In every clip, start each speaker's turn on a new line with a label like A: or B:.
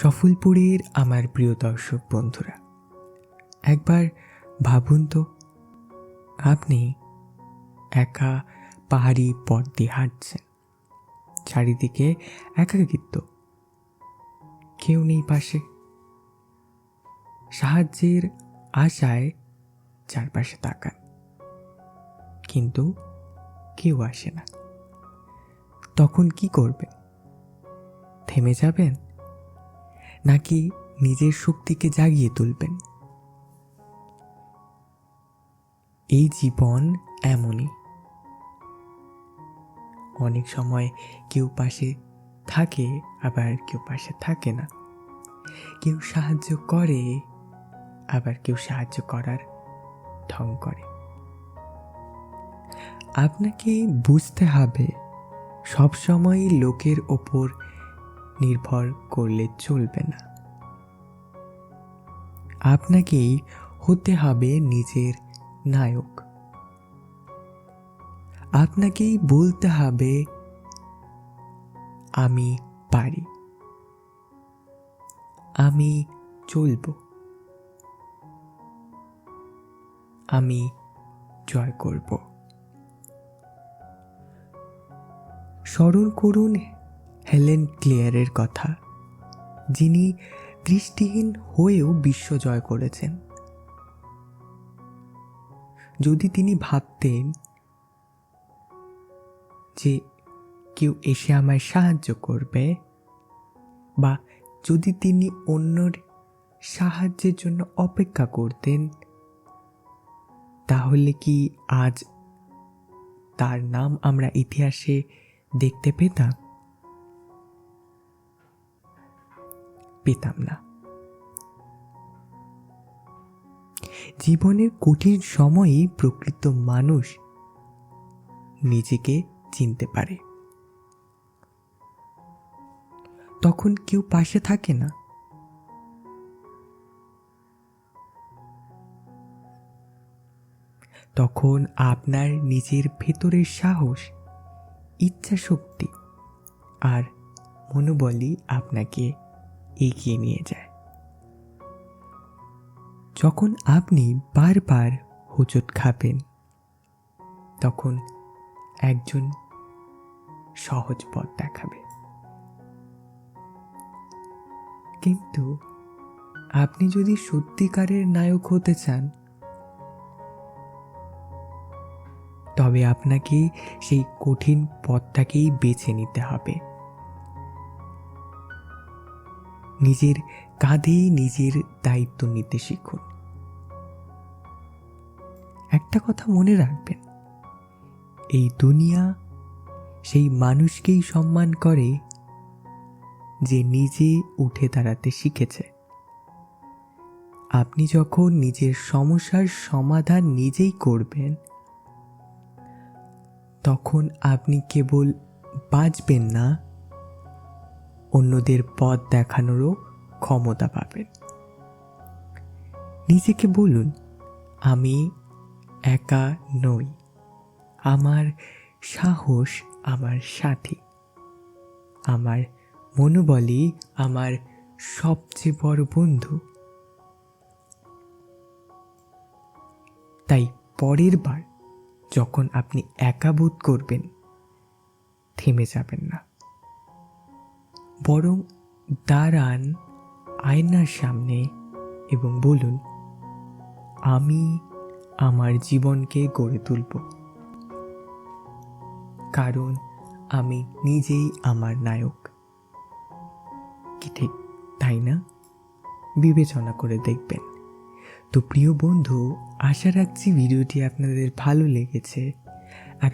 A: সফলপুরের আমার প্রিয় দর্শক বন্ধুরা, একবার ভাবুন তো, আপনি একা পাহাড়ি পথ দিয়ে হাঁটছেন, চারিদিকে একাকিত্ব, কেউ নেই পাশে, সাহায্যের আশায় চারপাশে তাকান, কিন্তু কেউ আসে না, তখন কি করবেন? থেমে যাবেন? নাকি নিজের শক্তিকে জাগিয়ে তুলবেন? এই জীবন এমনই। অনেক সময় কেউ পাশে থাকে, আবার কেউ পাশে থাকে না। কেউ সাহায্য করে, আবার কেউ সাহায্য করার ঢং করে। আপনাকে বুঝতে হবে সবসময় লোকের ওপর নির্ভর করলে চলবে না। আপনাকেই হতে হবে নিজের নায়ক। আপনাকেই বলতে হবে, আমি পারি। আমি চলব। আমি জয় করব। স্মরণ করুন হেলেন ক্লেয়ারের কথা, যিনি দৃষ্টিহীন হয়েও বিশ্ব জয় করেছেন। যদি তিনি ভাবতেন যে কেউ এসে আমায় সাহায্য করবে, বা যদি তিনি অন্যর সাহায্যের জন্য অপেক্ষা করতেন, তাহলে কি আজ তার নাম আমরা ইতিহাসে দেখতে পেতাম? পেতাম না। জীবনের কঠিন সময়েই প্রকৃত মানুষ নিজেকে চিনতে পারে। তখন কেউ পাশে থাকে না। তখন আপনার নিজের ভেতরের সাহস ইচ্ছা শক্তি আর মনোবলই আপনাকে এগিয়ে নিয়ে যায়। যখন আপনি বারবার হোঁচট খাবেন, তখন একজন সহজ পথ দেখাবে। কিন্তু আপনি যদি সত্যিকারের নায়ক হতে চান, তবে আপনাকে সেই কঠিন পথটাকেই বেছে নিতে হবে। নিজের কাঁধেই নিজের দায়িত্ব নিতে শিখুন। একটা কথা মনে রাখবেন, এই দুনিয়া সেই মানুষকেই সম্মান করে যে নিজে উঠে দাঁড়াতে শিখেছে। আপনি যখন নিজের সমস্যার সমাধান নিজেই করবেন, তখন আপনি কেবল বাঁচবেন না অন্যদের পথ দেখানোরও ক্ষমতা পাবেন নিজেকে বলুন, আমি একা নই। আমার সাহস আমার সাথী। আমার মনোবলই আমার সবচেয়ে বড় বন্ধু। তাই পরের বার যখন আপনি একা বোধ করবেন, থেমে যাবেন না। বরং দাঁড়ান আয়নার সামনে এবং বলুন, আমি আমার জীবনকে গড়ে তুলব। কারণ আমি নিজেই আমার নায়ক। কি ঠিক, তাই না? বিবেচনা করে দেখবেন। তো প্রিয় বন্ধু, আশা রাখছি ভিডিওটি আপনাদের ভালো লেগেছে। আর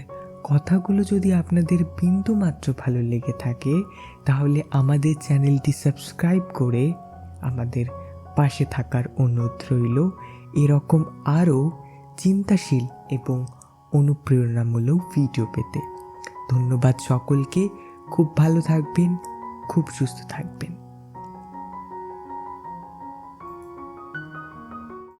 A: কথাগুলো যদি আপনাদের বিন্দু মাত্র ভালো লেগে থাকে, তাহলে আমাদের চ্যানেলটি সাবস্ক্রাইব করে আমাদের পাশে থাকার অনুরোধ রইল। এরকম আরও চিন্তাশীল এবং অনুপ্রেরণামূলক ভিডিও পেতে। ধন্যবাদ সকলকে। খুব ভালো থাকবেন, খুব সুস্থ থাকবেন।